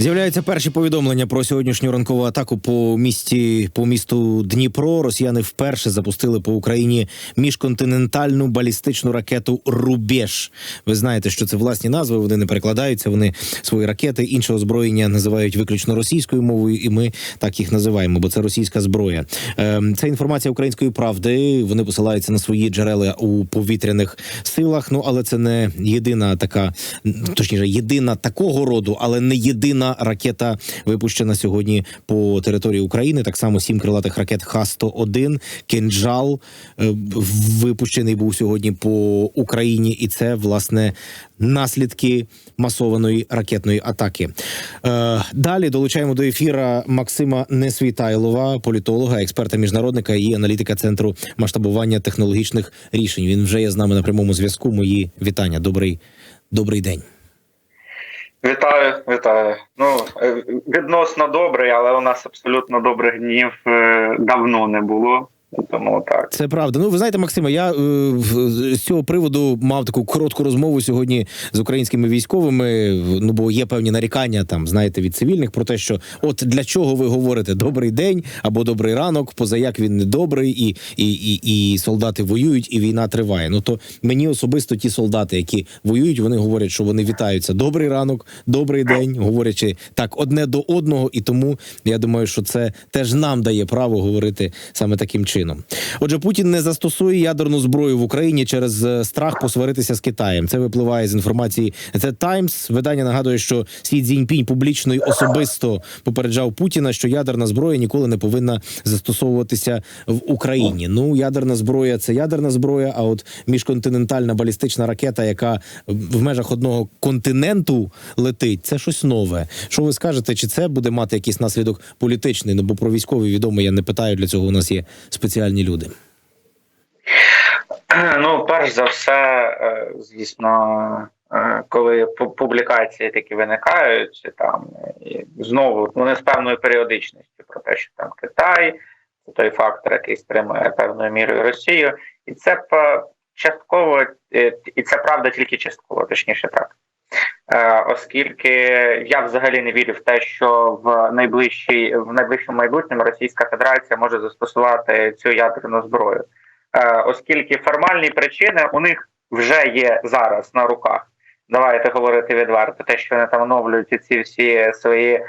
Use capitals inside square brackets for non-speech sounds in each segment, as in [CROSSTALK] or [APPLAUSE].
З'являються перші повідомлення про сьогоднішню ранкову атаку по місті по місту Дніпро. Росіяни вперше запустили по Україні міжконтинентальну балістичну ракету Рубеж. Ви знаєте, що це власні назви. Вони не перекладаються. Вони свої ракети інше озброєння називають виключно російською мовою, і ми так їх називаємо, бо це російська зброя. Ем, Це інформація української правди. Вони посилаються на свої джерела у повітряних силах. Ну але це не єдина така, точніше, єдина такого роду, але не єдина ракета випущена сьогодні по території України. Так само сім крилатих ракет Х-101, «Кинджал» е, випущений був сьогодні по Україні, і це власне наслідки масованої ракетної атаки. Е, далі долучаємо до ефіра Максима Несвітайлова, політолога, експерта міжнародника і аналітика центру масштабування технологічних рішень. Він вже є з нами на прямому зв'язку. Мої вітання. Добрий, добрий день. Вітаю, вітаю. Ну е, відносно добрий, але у нас абсолютно добрих днів е, давно не було. Тому так. Це правда. Ну ви знаєте, Максиме, я е, з цього приводу мав таку коротку розмову сьогодні з українськими військовими. Ну бо є певні нарікання там, знаєте, від цивільних про те, що от для чого ви говорите добрий день або добрий ранок, позаяк він не добрий, і, і, і, і солдати воюють, і війна триває. Ну то мені особисто ті солдати, які воюють, вони говорять, що вони вітаються. Добрий ранок, добрий день, говорячи так одне до одного, і тому я думаю, що це теж нам дає право говорити саме таким чином. Отже, Путін не застосує ядерну зброю в Україні через е, страх посваритися з Китаєм. Це випливає з інформації The Times. Видання нагадує, що Сі Цзіньпінь публічно й особисто попереджав Путіна, що ядерна зброя ніколи не повинна застосовуватися в Україні. Ну, ядерна зброя це ядерна зброя. А от міжконтинентальна балістична ракета, яка в межах одного континенту летить, це щось нове. Що ви скажете? Чи це буде мати якийсь наслідок політичний? Ну бо про військові відомо я не питаю. Для цього у нас є спеціальні люди. Ну, перш за все, е, звісно, е, коли публікації такі виникають, там знову вони з певною періодичністю про те, що там Китай, це той фактор, який стримує певною мірою Росію, і це частково, е, і це правда тільки частково, точніше так. Е, Оскільки я взагалі не вірю в те, що в найближчій в найближчому майбутньому Російська Федерація може застосувати цю ядерну зброю, Е, оскільки формальні причини у них вже є зараз на руках. Давайте говорити відверто, те, що вони там оновлюють ці всі свої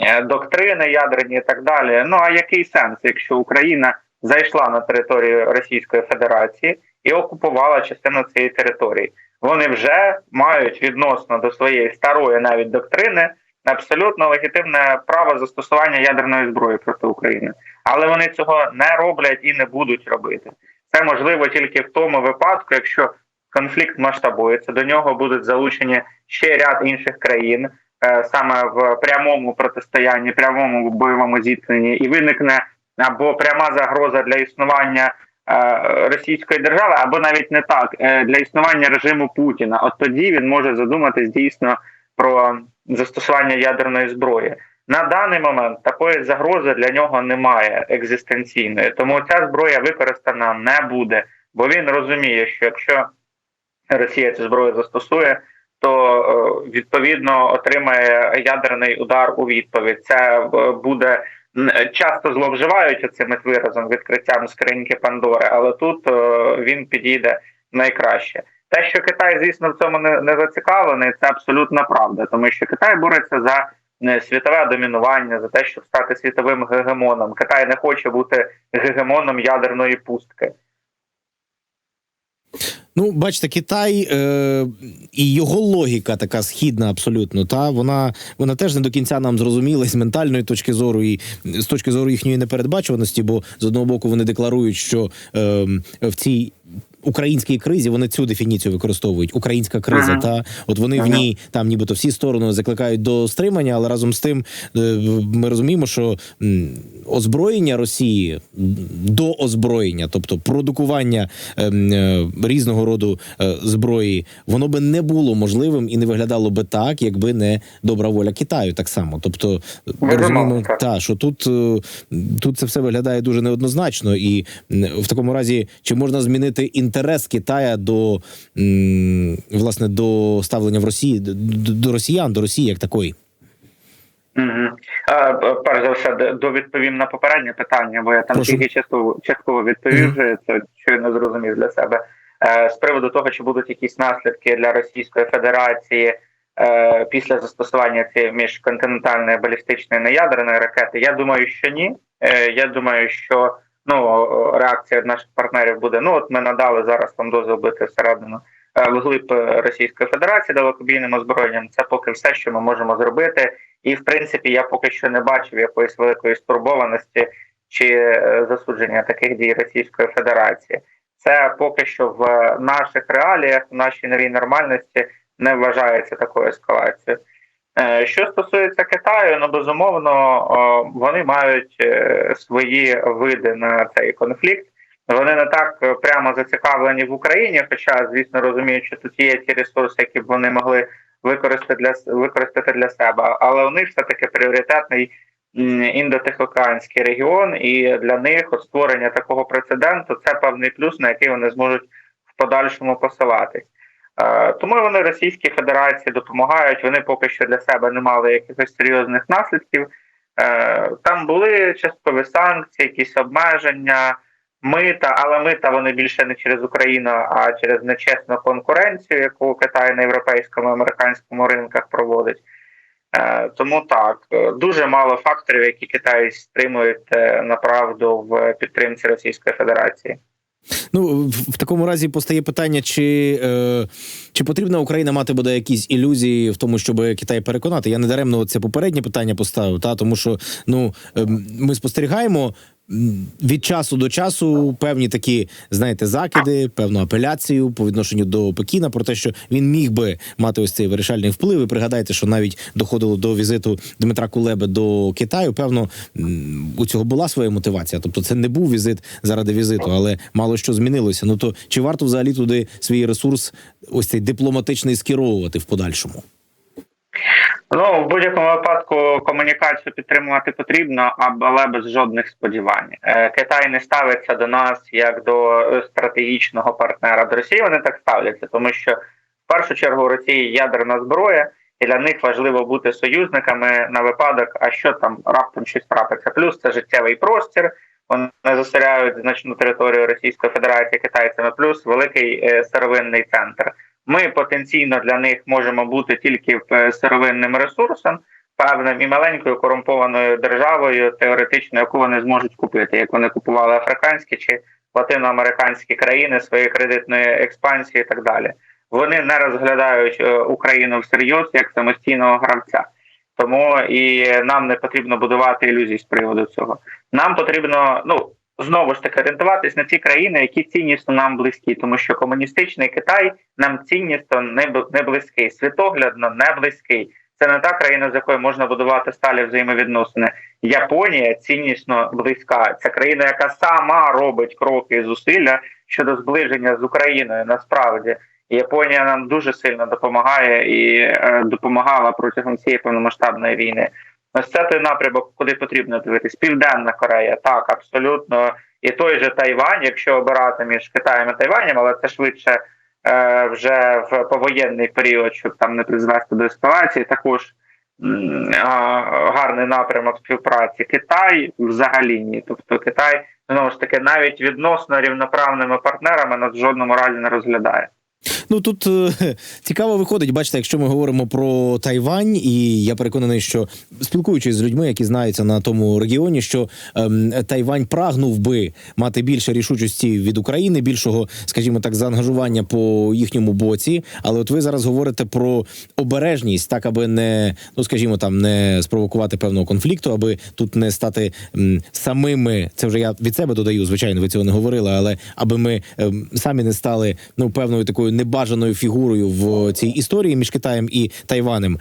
е, доктрини ядерні і так далі. Ну а який сенс, якщо Україна зайшла на територію Російської Федерації і окупувала частину цієї території? Вони вже мають відносно до своєї старої навіть доктрини абсолютно легітимне право застосування ядерної зброї проти України, але вони цього не роблять і не будуть робити. Це можливо тільки в тому випадку, якщо конфлікт масштабується, до нього будуть залучені ще ряд інших країн, е, саме в прямому протистоянні, прямому бойовому зіткненні, і виникне або пряма загроза для існування Російської держави, або навіть не так е, для існування режиму Путіна. От тоді він може задуматись дійсно про застосування ядерної зброї. На даний момент такої загрози для нього немає екзистенційної, тому ця зброя використана не буде, бо він розуміє, що якщо Росія цю зброю застосує, то е, відповідно отримає ядерний удар у відповідь. Це е, буде часто зловживають цим виразом відкриттям скриньки Пандори, але тут е, він підійде найкраще. Те, що Китай, звісно, в цьому не, не зацікавлений, це абсолютна правда, тому що Китай бореться за е, світове домінування, за те, щоб стати світовим гегемоном. Китай не хоче бути гегемоном ядерної пустки. Ну, бачите, Китай е, і його логіка така східна, абсолютно. Та вона вона теж не до кінця нам зрозуміла з ментальної точки зору і з точки зору їхньої непередбачуваності, бо з одного боку вони декларують, що е, в цій. Українській кризі вони цю дефініцію використовують. Українська криза, Ага. та от вони в ній там, нібито всі сторони закликають до стримання, але разом з тим е, ми розуміємо, що озброєння Росії до озброєння, тобто продукування ем, е, різного роду е, зброї, воно би не було можливим і не виглядало би так, якби не добра воля Китаю. Так само. Тобто, ми розуміємо, так. та що тут, тут це все виглядає дуже неоднозначно, і в такому разі чи можна змінити інтерес Китая до власне до ставлення в Росії до, до росіян, до Росії як такої. Угу. Перш за все, довідповім на попереднє питання, бо я там Прошу. тільки частково, частково відповів, вже, це щойно зрозумів для себе. Е, з приводу того, чи будуть якісь наслідки для Російської Федерації е, після застосування цієї міжконтинентальної балістичної неядерної ракети, я думаю, що ні. Е, я думаю, що ну, реакція наших партнерів буде: ну, от ми надали зараз там дозвіл бити всередину е, вглиб е, Російської Федерації далекобійним озброєнням. Це поки все, що ми можемо зробити. І в принципі я поки що не бачив якоїсь великої стурбованості чи е, засудження таких дій Російської Федерації. Це поки що в наших реаліях, в нашій новій нормальності не вважається такою ескалацією. Е, Що стосується Китаю, ну безумовно вони мають е, свої види на цей конфлікт. Вони не так прямо зацікавлені в Україні, хоча, звісно, розуміють, що тут є ті ресурси, які б вони могли використати для використати для себе. Але у них все таки пріоритетний індотихоокеанський регіон, і для них створення такого прецеденту це певний плюс, на який вони зможуть в подальшому посилатись. Е, Тому вони Російській Федерації допомагають. Вони поки що для себе не мали якихось серйозних наслідків. Е, Там були часткові санкції, якісь обмеження, мита, але мита вони більше не через Україну, а через нечесну конкуренцію, яку Китай на європейському американському ринках проводить. Е, Тому так дуже мало факторів, які Китай стримують направду в підтримці Російської Федерації. Ну в, такому разі постає питання, чи, е, чи потрібна Україна мати буде якісь ілюзії в тому, щоб Китай переконати. Я не даремно це попереднє питання поставив, та тому що ну е, ми спостерігаємо. Від часу до часу певні такі, знаєте, закиди, певну апеляцію по відношенню до Пекіна про те, що він міг би мати ось цей вирішальний вплив. І пригадайте, що навіть доходило до візиту Дмитра Кулеби до Китаю. Певно, у цього була своя мотивація. Тобто, це не був візит заради візиту, але мало що змінилося. Ну то чи варто взагалі туди свій ресурс, ось цей дипломатичний скеровувати в подальшому? Ну в будь-якому випадку комунікацію підтримувати потрібно, але без жодних сподівань. Е, Китай не ставиться до нас як до е, стратегічного партнера. До Росії вони так ставляться, тому що в першу чергу Росії ядерна зброя, і для них важливо бути союзниками на випадок, а що там раптом щось трапиться. Плюс це життєвий простір. Вони заселяють значну територію Російської Федерації китайцями, плюс великий е, сировинний центр. Ми потенційно для них можемо бути тільки е, сировинним ресурсом, певним і маленькою корумпованою державою, теоретично, яку вони зможуть купити, як вони купували африканські чи латиноамериканські країни своєї кредитної експансії, і так далі. Вони не розглядають е, Україну всерйоз як самостійного гравця. Тому і нам не потрібно будувати ілюзій з приводу цього. Нам потрібно ну знову ж таки орієнтуватись на ті країни, які ціннісно нам близькі, тому що комуністичний Китай нам ціннісно не не близький, світоглядно не близький. Це не та країна, з якою можна будувати сталі взаємовідносини. Японія ціннісно близька. Це країна, яка сама робить кроки і зусилля щодо зближення з Україною. Насправді Японія нам дуже сильно допомагає і е, допомагала протягом цієї повномасштабної війни. Ось це той напрямок, куди потрібно дивитись. Південна Корея, так абсолютно. І той же Тайвань, якщо обирати між Китаєм і Тайванем, але це швидше е, вже в повоєнний період, щоб там не призвести до ескалації, також м, гарний напрямок співпраці. Китай взагалі ні. Тобто Китай знову ж таки навіть відносно рівноправними партнерами нас в жодному разі не розглядає. Ну тут е, [LAUGHS] цікаво виходить. Бачите, якщо ми говоримо про Тайвань, і я переконаний, що спілкуючись з людьми, які знаються на тому регіоні, що ем, Тайвань прагнув би мати більше рішучості від України, більшого, скажімо так, заангажування по їхньому боці. Але от ви зараз говорите про обережність, так аби не ну скажімо там не спровокувати певного конфлікту, аби тут не стати м, самими. Це вже я від себе додаю. Звичайно, ви цього не говорили, але аби ми ем, самі не стали ну певною такою небажаною фігурою в цій історії між Китаєм і Тайванем.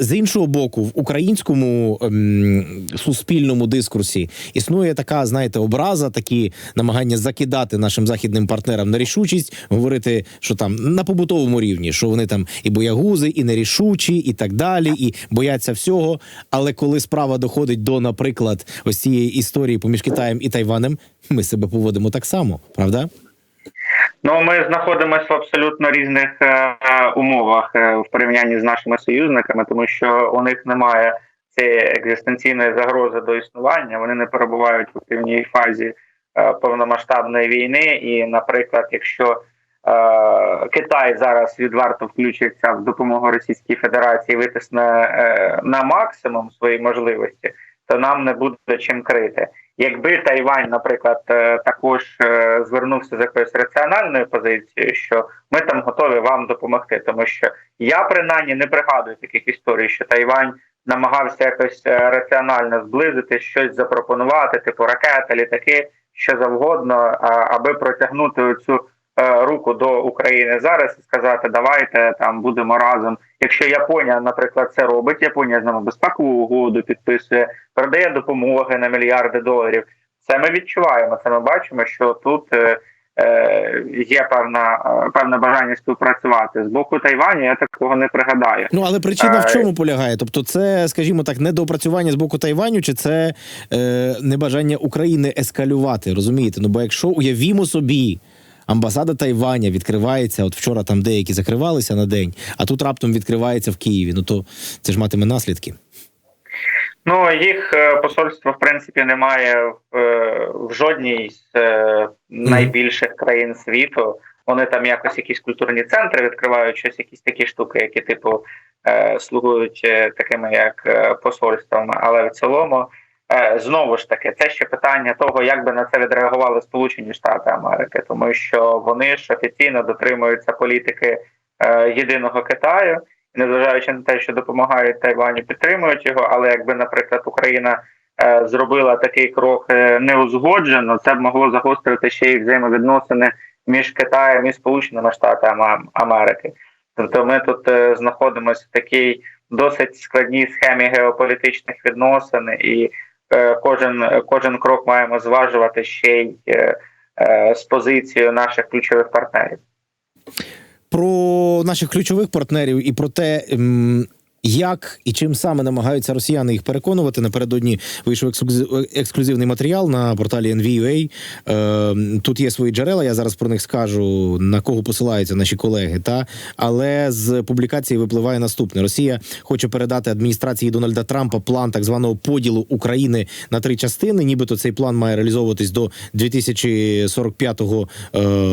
З іншого боку, в українському ем, суспільному дискурсі існує така, знаєте, образа, такі намагання закидати нашим західним партнерам на рішучість, говорити, що там на побутовому рівні, що вони там і боягузи, і нерішучі, і так далі, і бояться всього. Але коли справа доходить до, наприклад, ось цієї історії поміж Китаєм і Тайванем, ми себе поводимо так само, правда? Ну, ми знаходимося в абсолютно різних е, е, умовах е, в порівнянні з нашими союзниками, тому що у них немає цієї екзистенційної загрози до існування. Вони не перебувають в активній фазі е, повномасштабної війни. І, наприклад, якщо е, Китай зараз відверто включиться в допомогу Російській Федерації, витисне е, на максимум свої можливості, то нам не буде чим крити. Якби Тайвань, наприклад, е, також е, звернувся з якоюсь раціональною позицією, що ми там готові вам допомогти, тому що я принаймні не пригадую таких історій, що Тайвань намагався якось е, раціонально зблизити, щось запропонувати, типу ракети, літаки, що завгодно, аби протягнути цю руку до України зараз і сказати, давайте там будемо разом. Якщо Японія, наприклад, це робить, Японія з нами безпекову угоду підписує, передає допомоги на мільярди доларів. Це ми відчуваємо. Це ми бачимо, що тут е, е, є певна е, певне бажання співпрацювати з боку Тайваню. Я такого не пригадаю. Ну але причина в Е, чому полягає? Тобто, це, скажімо так, недоопрацювання з боку Тайваню, чи це е, небажання України ескалювати? Розумієте? Ну бо якщо уявімо собі. Амбасада Тайваня відкривається. От вчора там деякі закривалися на день, а тут раптом відкривається в Києві. Ну то це ж матиме наслідки. Ну їх е, посольства в принципі немає в, е, в жодній з е, найбільших країн світу. Вони там якось якісь культурні центри відкривають щось, якісь такі штуки, які типу слугують такими як посольствами. Але в цілому знову ж таки це ще питання того, як би на це відреагували Сполучені Штати Америки, тому що вони ж офіційно дотримуються політики е, єдиного Китаю незважаючи на те, що допомагають Тайваню, підтримують його. Але якби, наприклад, Україна е, зробила такий крок е, неузгоджено, це б могло загострити ще й взаємовідносини між Китаєм і Сполученими Штатами Америки. Тобто, ми тут е, знаходимося в такій досить складній схемі геополітичних відносин, і е, кожен кожен крок маємо зважувати ще й е, е, з позицією наших ключових партнерів. Про наших ключових партнерів і про те. Ем, Як і чим саме намагаються росіяни їх переконувати? Напередодні вийшов ексклюзив- ексклюзивний матеріал на порталі NVUA. Е, тут є свої джерела. Я зараз про них скажу на кого посилаються наші колеги. Та але з публікації випливає наступне: Росія хоче передати адміністрації Дональда Трампа план так званого поділу України на три частини. Нібито цей план має реалізовуватись до 2045 е,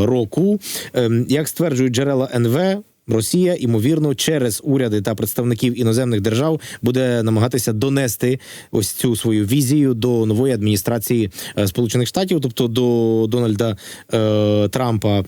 року. Ем, Як стверджують джерела НВ. Росія, ймовірно, через уряди та представників іноземних держав буде намагатися донести ось цю свою візію до нової адміністрації е, Сполучених Штатів, тобто до Дональда е, Трампа.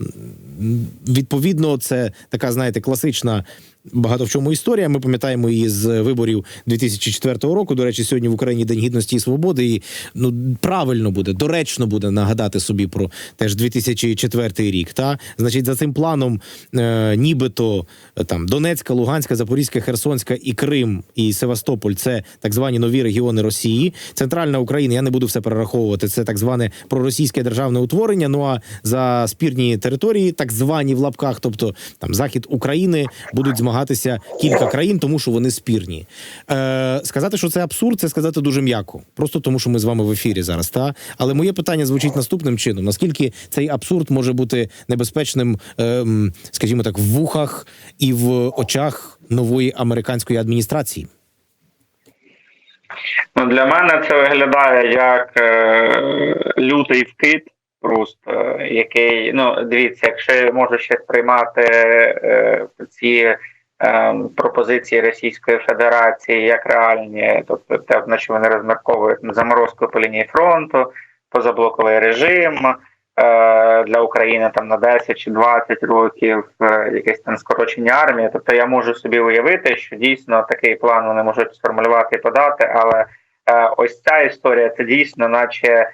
Відповідно, це така, знаєте, класична. Багато в чому історія. Ми пам'ятаємо її з виборів 2004 року. До речі, сьогодні в Україні День гідності і свободи. І ну правильно буде, доречно буде нагадати собі про теж 2004 рік. Та значить, за цим планом, е, нібито там Донецька, Луганська, Запорізька, Херсонська і Крим і Севастополь це так звані нові регіони Росії. Центральна Україна, я не буду все перераховувати. Це так зване проросійське державне утворення. Ну а за спірні території, так звані в лапках, тобто там захід України, будуть змагатися кілька країн, тому що вони спірні. Е, сказати, що це абсурд, це сказати дуже м'яко. Просто тому, що ми з вами в ефірі зараз. Та але моє питання звучить наступним чином: наскільки цей абсурд може бути небезпечним, ем, скажімо так, в вухах і в очах нової американської адміністрації? Ну, для мене це виглядає як е, лютий вкид, просто е, який, ну, дивіться, якщо я можу ще сприймати е, ці е, пропозиції Російської Федерації як реальні, тобто те, на що вони розмірковують заморозку по лінії фронту, позаблоковий режим. е, Для України там на 10 чи 20 років е, якесь там скорочення армії. Тобто я можу собі уявити, що дійсно такий план вони можуть сформулювати і подати, але Е, ось ця історія це дійсно, наче е,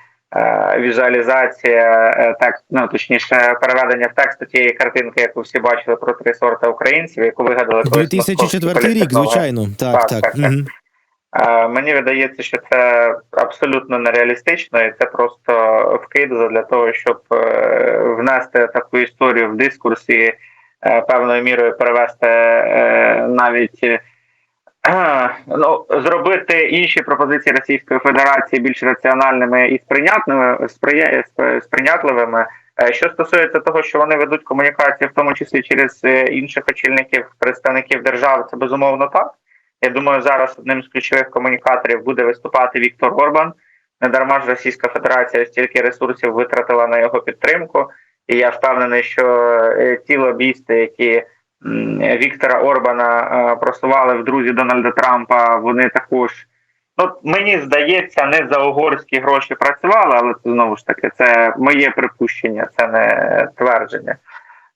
візуалізація е, тексту, ну точніше, переведення в тексту тієї картинки, яку всі бачили про три сорти українців, яку вигадали колись 2004 рік, звичайно. Так, Так, так. так, так. Е, Мені видається, що це абсолютно нереалістично, і це просто вкид для того, щоб е, внести таку історію в дискурс і е, певною мірою перевести е, навіть. Ну, зробити інші пропозиції Російської Федерації більш раціональними і сприйнятними сприя- сприйнятливими Е, Що стосується того, що вони ведуть комунікації, в тому числі через е, інших очільників, представників держави, це безумовно так. Я думаю, зараз одним з ключових комунікаторів буде виступати Віктор Орбан. Не дарма ж Російська Федерація стільки ресурсів витратила на його підтримку, і я впевнений, що е, ті лобісти, які Віктора Орбана е, просували в друзі Дональда Трампа, вони також. Ну, мені здається, не за угорські гроші працювали, але це знову ж таки це моє припущення, це не твердження.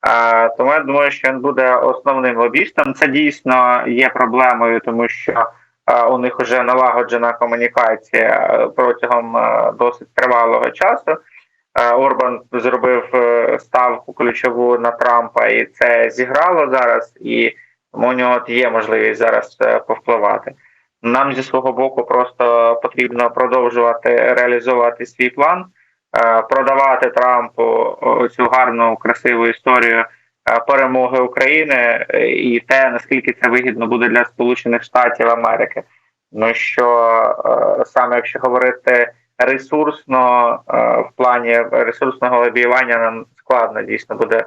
А, тому я думаю, що він буде основним лобістом. Це дійсно є проблемою, тому що а, у них вже налагоджена комунікація е, протягом е, досить тривалого часу. Е, Орбан зробив е, ставку ключову на Трампа, і це зіграло зараз, і у нього є можливість зараз е, повпливати. Нам зі свого боку просто потрібно продовжувати реалізовувати свій план, е, продавати Трампу цю гарну красиву історію е, перемоги України і те, наскільки це вигідно буде для Сполучених Штатів Америки. Ну що саме якщо говорити ресурсно в плані ресурсного лобіювання, нам складно дійсно буде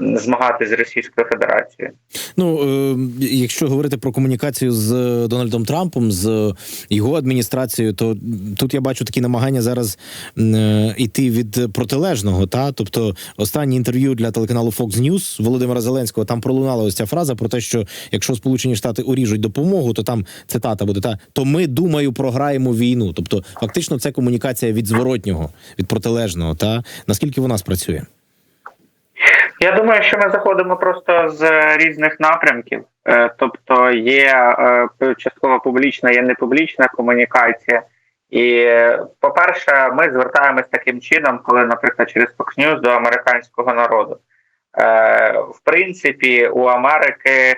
м, змагатися з Російською Федерацією. Ну, е, якщо говорити про комунікацію з Дональдом Трампом, з його адміністрацією, то тут я бачу такі намагання зараз е, іти від протилежного. Та тобто, останнє інтерв'ю для телеканалу Fox News Володимира Зеленського там пролунала ось ця фраза про те, що якщо Сполучені Штати уріжуть допомогу, то там цитата буде та то ми думаю, програємо війну. Тобто, фактично, це комунікація від зворотнього, від протилежного. Та наскільки вона спрацює? Я думаю, що ми заходимо просто з різних напрямків. Е, Тобто є е, частково публічна, є непублічна комунікація. І, по-перше, ми звертаємось таким чином, коли, наприклад, через Fox News до американського народу. Е, В принципі, у Америки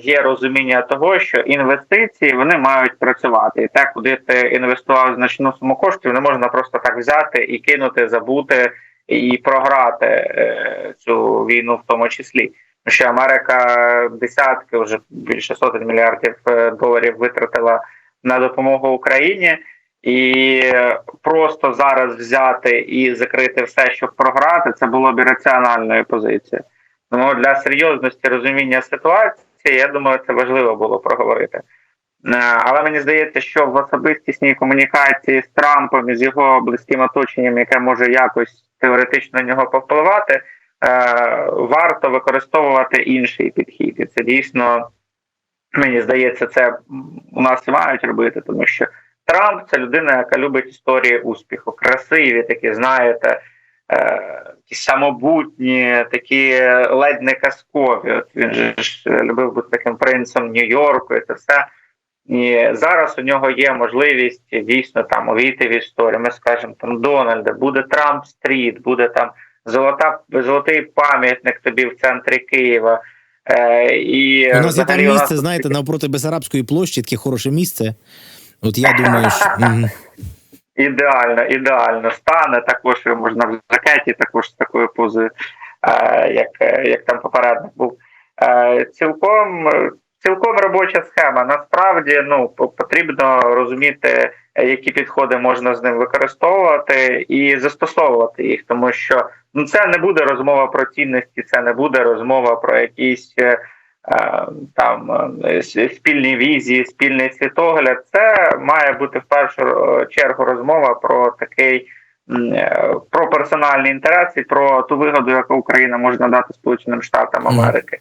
є розуміння того, що інвестиції вони мають працювати. І те, куди ти інвестував значну суму коштів, не можна просто так взяти і кинути, забути і програти е, цю війну в тому числі. Тому що Америка десятки, вже більше сотень мільярдів е, доларів витратила на допомогу Україні, і просто зараз взяти і закрити все, щоб програти, це було б раціональною позицією. Тому для серйозності розуміння ситуації, я думаю, це важливо було проговорити. Е, Але мені здається, що в особистісній комунікації з Трампом і з його близьким оточенням, яке може якось теоретично на нього повпливати, е, варто використовувати інший підхід. І це дійсно, мені здається, це у нас мають робити, тому що Трамп це людина, яка любить історії успіху, красиві, такі, знаєте, е, такі самобутні, такі ледь не казкові. От він же любив бути таким принцем Нью-Йорку, і це все. І зараз у нього є можливість дійсно там увійти в історію. Ми скажемо там Дональда, буде Трамп Стріт, буде там золота золотий пам'ятник тобі в центрі Києва. Е, і У нас є там місце, нас знаєте, навпроти Бесарабської площі, таке хороше місце. От я думаю, що ідеально, ідеально стане. Також можна в жакеті, також з такою позою, е, як, е, як там попередник був. Е, цілком, цілком робоча схема. Насправді ну, потрібно розуміти, е, які підходи можна з ним використовувати і застосовувати їх, тому що ну, це не буде розмова про цінності, це не буде розмова про якісь. е, е, Там спільні візії, спільний світогляд, це має бути в першу чергу розмова про такий про персональні інтереси, про ту вигоду, яку Україна може надати Сполученим Штатам. Америки.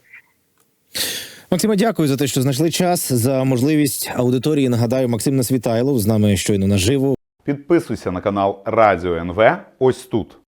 Максиме, дякую за те, що знайшли час за можливість аудиторії. Нагадаю, Максим Насвітайлов з нами щойно наживо. Підписуйся на канал Радіо НВ ось тут.